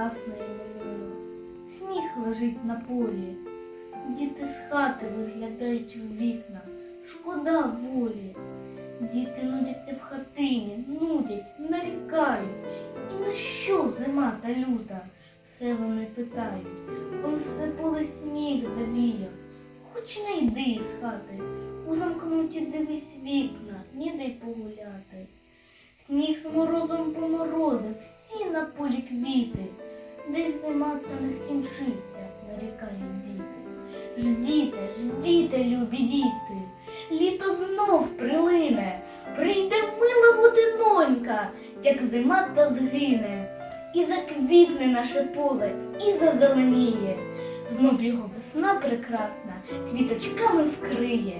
прекрасне і. Сніг лежить на полі, діти з хати виглядають у вікна, шкода волі. Діти нудяться в хатині, нудять, нарікають. І на що зима та люта? Все вони питають. Он все поле сніг завіяв. Хоч не йди з хати, у замкнуті дивись вікна, ніде й погуляти. Сніг з морозом поморозив, Десь зима та не скінчиться, нарікають діти. Ждіте, ждіте, любі діти, літо знов прилине, прийде мила годинонька, як зима та згине, і заквітне наше поле, і зазеленіє. Знов його весна прекрасна квіточками вкриє.